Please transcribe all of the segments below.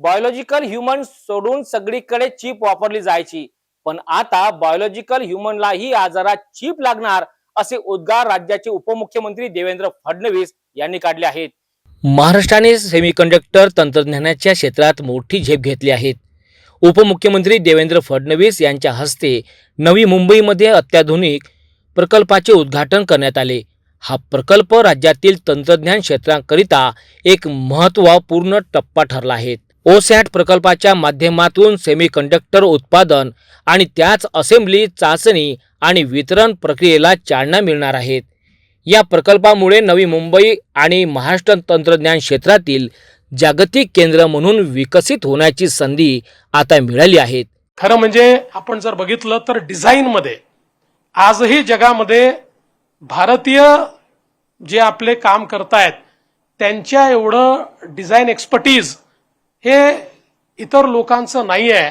Biological human सोडून सगळीकडे chip वापरली जायची. पण आता बायोलॉजिकल ह्युमनलाही आजारात चीप लागणार असे उद्गार राज्याचे उपमुख्यमंत्री देवेंद्र फडणवीस यांनी काढले आहेत. महाराष्ट्राने सेमीकंडक्टर तंत्रज्ञानाच्या क्षेत्रात मोठी झेप घेतली आहे. उपमुख्यमंत्री देवेंद्र फडणवीस यांच्या हस्ते नवी मुंबईमध्ये अत्याधुनिक प्रकल्पाचे उद्घाटन करण्यात आले. हा प्रकल्प राज्यातील तंत्रज्ञान क्षेत्राकरिता एक महत्त्वपूर्ण टप्पा ठरला आहे. ओसॅट प्रकल्पाच्या माध्यमातून सेमीकंडक्टर उत्पादन आणि त्याच असेंब्ली चाचणी आणि वितरण प्रक्रियेला चालना मिळणार आहेत. या प्रकल्पामुळे नवी मुंबई आणि महाराष्ट्र तंत्रज्ञान क्षेत्रातील जागतिक केंद्र म्हणून विकसित होण्याची संधी आता मिळाली आहे खरं म्हणजे आपण जर बघितलं तर डिझाईनमध्ये आजही जगामध्ये भारतीय जे आपले काम करतायत त्यांच्या एवढं डिझाईन एक्सपर्टीज हे इतर लोकांचं नाही आहे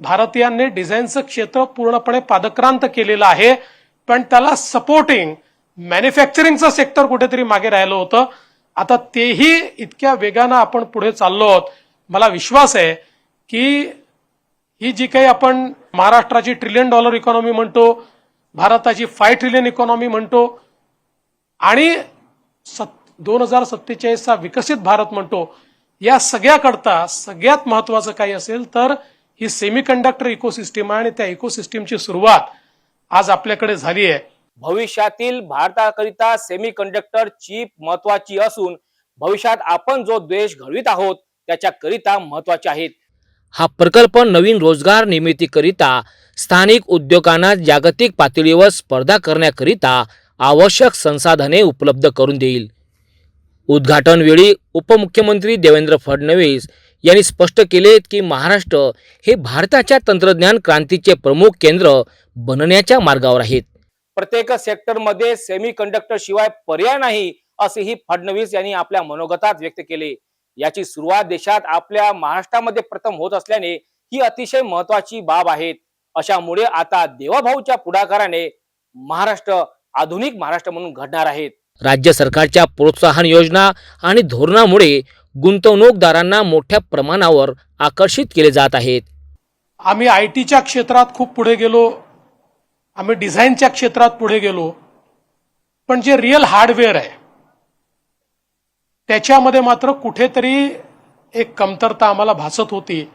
भारतीयांनी डिझाईनचं क्षेत्र पूर्णपणे पादक्रांत केलेलं आहे. पण त्याला सपोर्टिंग मॅन्युफॅक्चरिंगचं सेक्टर कुठेतरी मागे राहिलं होतं. आता तेही इतक्या वेगानं आपण पुढे चाललो आहोत. मला विश्वास आहे की ही जी काही आपण महाराष्ट्राची ट्रिलियन डॉलर इकॉनॉमी म्हणतो भारताची फाय ट्रिलियन इकॉनॉमी म्हणतो आणि सत् दोन हजार सत्तेचाळीसचा विकसित भारत म्हणतो या सगळ्याकरता सगळ्यात महत्वाचं काही असेल तर ही सेमीकंडक्टर इकोसिस्टीम आहे आणि त्या इकोसिस्टीमची सुरुवात आज आपल्याकडे झाली आहे. भविष्यातील भारताकरिता सेमी कंडक्टर चिप महत्वाची असून भविष्यात आपण जो देश घडवित आहोत त्याच्याकरिता महत्त्वाचे आहेत. हा प्रकल्प नवीन रोजगार निर्मितीकरिता स्थानिक उद्योगांना जागतिक पातळीवर स्पर्धा करण्याकरिता आवश्यक संसाधने उपलब्ध करून देईल. उद्घाटनवेळी उपमुख्यमंत्री देवेंद्र फडणवीस यांनी स्पष्ट केले की महाराष्ट्र हे भारताच्या तंत्रज्ञान क्रांतीचे प्रमुख केंद्र बनण्याच्या मार्गावर आहेत. प्रत्येक सेक्टरमध्ये सेमी कंडक्टर शिवाय पर्याय नाही असेही फडणवीस यांनी आपल्या मनोगतात व्यक्त केले. याची सुरुवात देशात आपल्या महाराष्ट्रामध्ये प्रथम होत असल्याने ही अतिशय महत्वाची बाब आहे. अशामुळे आता देवाभाऊच्या पुढाकाराने महाराष्ट्र आधुनिक महाराष्ट्र म्हणून घडणार आहेत राज्य सरकारच्या प्रोत्साहन योजना आणि धोरणामुळे गुंतवणूकदारांना मोठ्या प्रमाणावर आकर्षित केले जात आहेत. आम्ही आय टीच्या क्षेत्रात खूप पुढे गेलो. आम्ही डिझाईनच्या क्षेत्रात पुढे गेलो. पण जे रिअल हार्डवेअर आहे त्याच्यामध्ये मात्र कुठेतरी एक कमतरता आम्हाला भासत होती.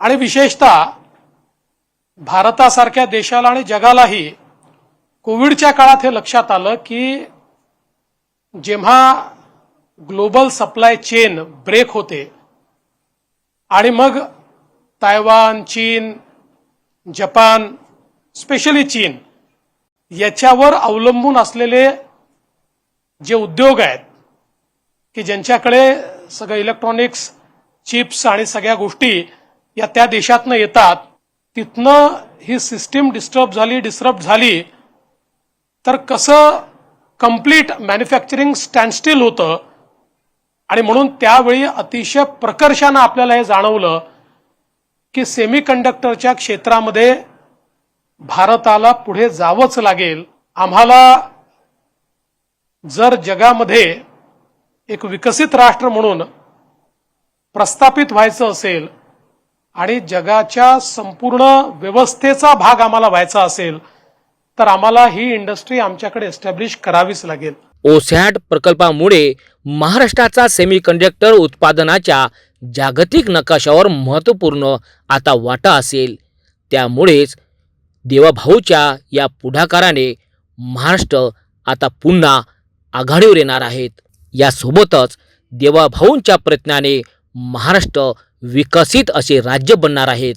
आणि विशेषतः भारतासारख्या देशाला आणि जगालाही कोविडच्या काळात हे लक्षात आलं की जेव्हा ग्लोबल सप्लाय चेन ब्रेक होते आणि मग तायवान चीन जपान स्पेशली चीन याच्यावर अवलंबून असलेले जे उद्योग आहेत की ज्यांच्याकडे सगळं इलेक्ट्रॉनिक्स चिप्स आणि सगळ्या गोष्टी या त्या देशातनं येतात तिथनं ही सिस्टीम डिस्टर्ब झाली डिस्टर्ब झाली तर कसं कंप्लीट मॅन्युफॅक्चरिंग स्टँडस्टिल होतं. आणि म्हणून त्यावेळी अतिशय प्रकर्षानं आपल्याला हे जाणवलं की सेमी कंडक्टरच्या क्षेत्रामध्ये भारताला पुढे जावंच लागेल. आम्हाला जर जगामध्ये एक विकसित राष्ट्र म्हणून प्रस्थापित व्हायचं असेल आणि जगाच्या संपूर्ण व्यवस्थेचा भाग आम्हाला व्हायचा असेल तर आम्हाला ही इंडस्ट्री आमच्याकडे एस्टॅब्लिश करावीच लागेल. ओसॅट प्रकल्पामुळे महाराष्ट्राचा सेमीकंडक्टर उत्पादनाच्या जागतिक नकाशावर महत्त्वपूर्ण आता वाटा असेल. त्यामुळेच देवाभाऊच्या या पुढाकाराने महाराष्ट्र आता पुन्हा आघाडीवर येणार आहेत. यासोबतच देवाभाऊंच्या प्रयत्नाने महाराष्ट्र विकसित असे राज्य बनणार आहेत.